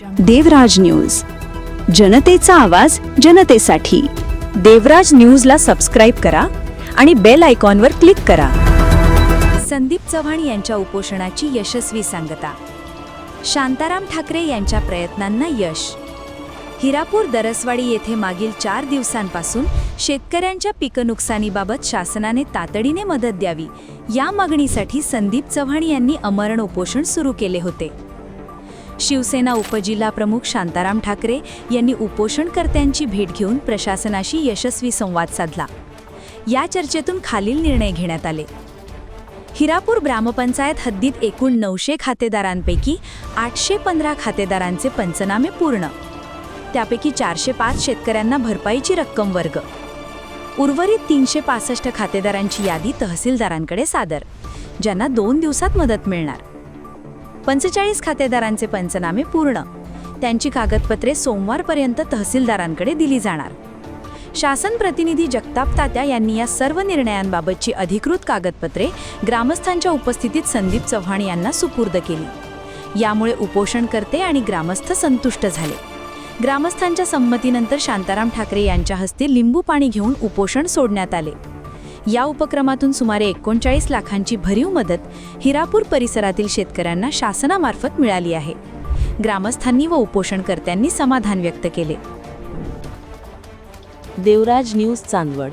देवराज news. जनतेचा आवाज जनतेसाठी. देवराज न्यूजला सबस्क्राईब करा आणि बेल आयकॉनवर क्लिक करा. संदीप चव्हाण यांच्या उपोषणाची यशस्वी सांगता. शांताराम ठाकरे यांच्या प्रयत्नांना यश. हिरापूर दरसवाडी येथे मागील चार दिवसांपासून शेतकऱ्यांच्या पीक नुकसानीबाबत शासनाने तातडीने मदत द्यावी. या मागणीसाठी संदीप चव्हाण यांनी अमरण उपोषण सुरू केले होते. शिवसेना उपजिल्हा प्रमुख शांताराम ठाकरे यांनी उपोषणकर्त्यांची भेट घेऊन प्रशासनाशी यशस्वी संवाद साधला. या चर्चेतून खालील निर्णय घेण्यात आले. हिरापूर ग्रामपंचायत हद्दीत एकूण नऊशे खातेदारांपैकी आठशे पंधरा खातेदारांचे पंचनामे पूर्ण. त्यापैकी चारशे पाच शेतकऱ्यांना भरपाईची रक्कम वर्ग. उर्वरित तीनशे पासष्ट खातेदारांची यादी तहसीलदारांकडे सादर ज्यांना दोन दिवसात मदत मिळणार. पंचेचाळीस खातेदारांचे पंचनामे पूर्ण. त्यांची कागदपत्रे सोमवारपर्यंत तहसीलदारांकडे दिली जाणार. शासन प्रतिनिधी जगताप तात्या यांनी या सर्व निर्णयांबाबतची अधिकृत कागदपत्रे ग्रामस्थांच्या उपस्थितीत संदीप चव्हाण यांना सुपूर्द केली. यामुळे उपोषणकर्ते आणि ग्रामस्थ संतुष्ट झाले. ग्रामस्थांच्या संमतीनंतर शांताराम ठाकरे यांच्या हस्ते लिंबू पाणी घेऊन उपोषण सोडण्यात आले. या उपक्रमातून सुमारे एकोणचाळीस लाखांची भरीव मदत हिरापूर परिसरातील शेतकऱ्यांना शासनामार्फत मिळाली आहे. ग्रामस्थांनी व उपोषणकर्त्यांनी समाधान व्यक्त केले. देवराज न्यूज चांदवड.